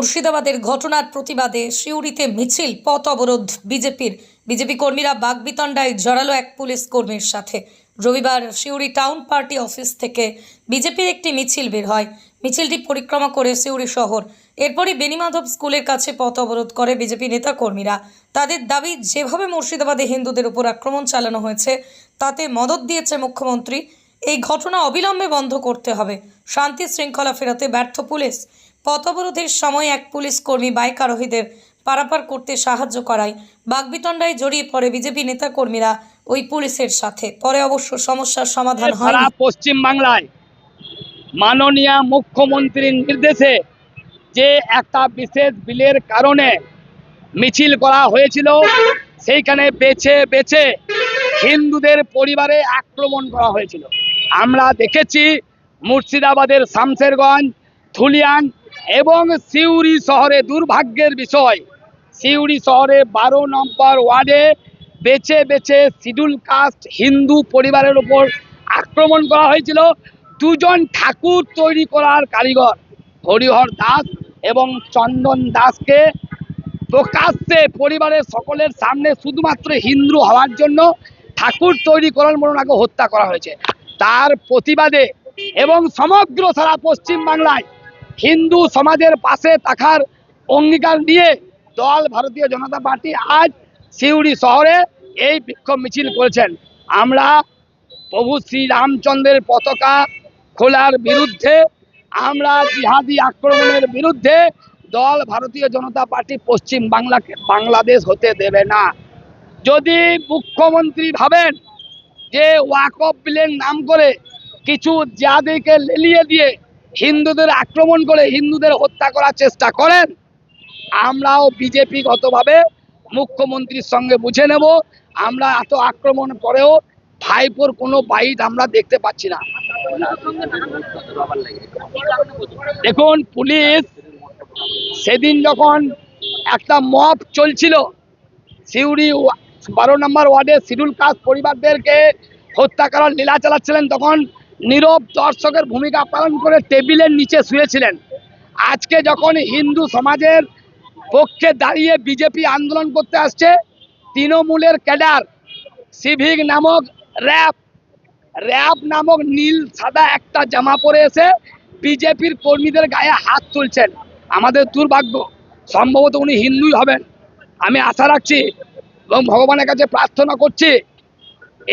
মুর্শিদাবাদের ঘটনার প্রতিবাদে সিউড়িতে মিছিল, পথ অবরোধ, বিজেপির বিজেপি কর্মীরা বাগবিতণ্ডায় জড়ালো এক পুলিশ কর্মীর সাথে। রবিবার সিউড়ি টাউন পার্টি অফিস থেকে বিজেপির একটি মিছিল বের হয়। মিছিলটি পরিক্রমা করে সিউড়ি শহর। এরপরই বেনিমাধব স্কুলের কাছে পথ অবরোধ করে বিজেপি নেতা কর্মীরা তাদের দাবি, যেভাবে মুর্শিদাবাদে হিন্দুদের উপর আক্রমণ চালানো হয়েছে, তাতে মদত দিয়েছে মুখ্যমন্ত্রী। এই ঘটনা অবিলম্বে বন্ধ করতে হবে। শান্তি শৃঙ্খলা ফেরাতে ব্যর্থ পুলিশ। পথ অবরোধের সময় এক পুলিশ কর্মী বাইক আরোহীদের পারাপার করতে সাহায্য করায়। বাগবিতণ্ডায় জড়িয়ে পড়ে বিজেপি নেতা কর্মীরা ওই পুলিশের সাথে। পরে অবশ্য সমস্যার সমাধান হয় পশ্চিম বাংলায় মাননীয় মুখ্যমন্ত্রীর নির্দেশে যে একটা বিশেষ বিলের কারণে মিছিল করা হয়েছিল সেইখানে বেছে বেছে হিন্দুদের পরিবারে আক্রমণ করা হয়েছিল। আমরা দেখেছি মুর্শিদাবাদের শামশেরগঞ্জ ধুলিয়ান এবং সিউড়ি শহরে দুর্ভাগ্যের বিষয়। সিউড়ি শহরে বারো নম্বর ওয়ার্ডে বেছে বেছে শিডিউল কাস্ট হিন্দু পরিবারের উপর আক্রমণ করা হয়েছিল। দুজন ঠাকুর তৈরি করার কারিগর, হরিহর দাস এবং চন্দন দাসকে প্রকাশ্যে পরিবারের সকলের সামনে শুধুমাত্র হিন্দু হওয়ার জন্য ঠাকুর তৈরি করার মনোনাকে হত্যা করা হয়েছে। তার প্রতিবাদে এবং সমগ্র সারা পশ্চিম বাংলায় হিন্দু সমাজের পাশে থাকার অঙ্গীকার নিয়ে দল ভারতীয় জনতা পার্টি আজ সিউড়ি শহরে এই বিক্ষোভ মিছিল করেছেন। আমরা প্রভু শ্রীরামচন্দ্রের পতাকা খোলার বিরুদ্ধে, আমরা জিহাদি আক্রমণের বিরুদ্ধে দল ভারতীয় জনতা পার্টি পশ্চিম বাংলাকে বাংলাদেশ হতে দেবে না। যদি মুখ্যমন্ত্রী ভাবেন যে ওয়াকফ বিলের নাম করে কিছু জাতিকে লেলিয়ে দিয়ে হিন্দুদের আক্রমণ করে হিন্দুদের হত্যা করার চেষ্টা করেন, আমরাও বিজেপি বিজেপিগতভাবে মুখ্যমন্ত্রীর সঙ্গে বুঝে নেব, আমরা এত আক্রমণ করেও ভাইপোর কোনো বাইট আমরা দেখতে পাচ্ছি না। দেখুন, পুলিশ সেদিন যখন একটা মব চলছিল, সিউড়ি বারো নম্বর ওয়ার্ডে শিডিউল কাস্ট পরিবারদেরকে হত্যা করার লীলা চালাচ্ছিলেন, তখন নীরব দর্শকের ভূমিকা পালন করে টেবিলের নিচে শুয়েছিলেন। আজকে যখন হিন্দু সমাজের পক্ষে দাঁড়িয়ে বিজেপি আন্দোলন করতে আসছে, তৃণমূলের ক্যাডার সিভিক নামক র্যাব র্যাব নামক নীল সাদা একটা জামা পরে এসে বিজেপির কর্মীদের গায়ে হাত তুলছেন। আমাদের দুর্ভাগ্য, সম্ভবত উনি হিন্দুই হবেন। আমি আশা রাখছি এবং ভগবানের কাছে প্রার্থনা করছি,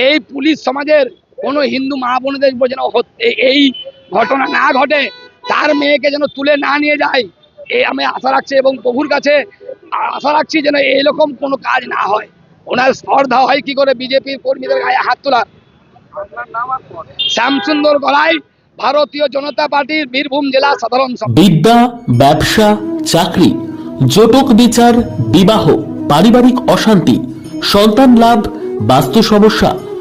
এই পুলিশ সমাজের কোনো হিন্দু মা বোনদের যেন এই ঘটনা না ঘটে, তার মেয়েকে যেন তুলে না নিয়ে যায় এই আমি আশা রাখছি এবং প্রভুর কাছে আশা রাখছি যেন এইরকম কোনো কাজ না হয়। ওনার স্পর্ধা হয় কি করে? বিজেপির কর্মীদের গায়ে হাত তোলার। শ্যামসুন্দর গলাই, ভারতীয় জনতা পার্টির বীরভূম জেলা সাধারণ বিদ্যা, ব্যবসা, চাকরি, জটক বিচার, বিবাহ, পারিবারিক অশান্তি, সন্তান লাভ, বাস্তু সমস্যা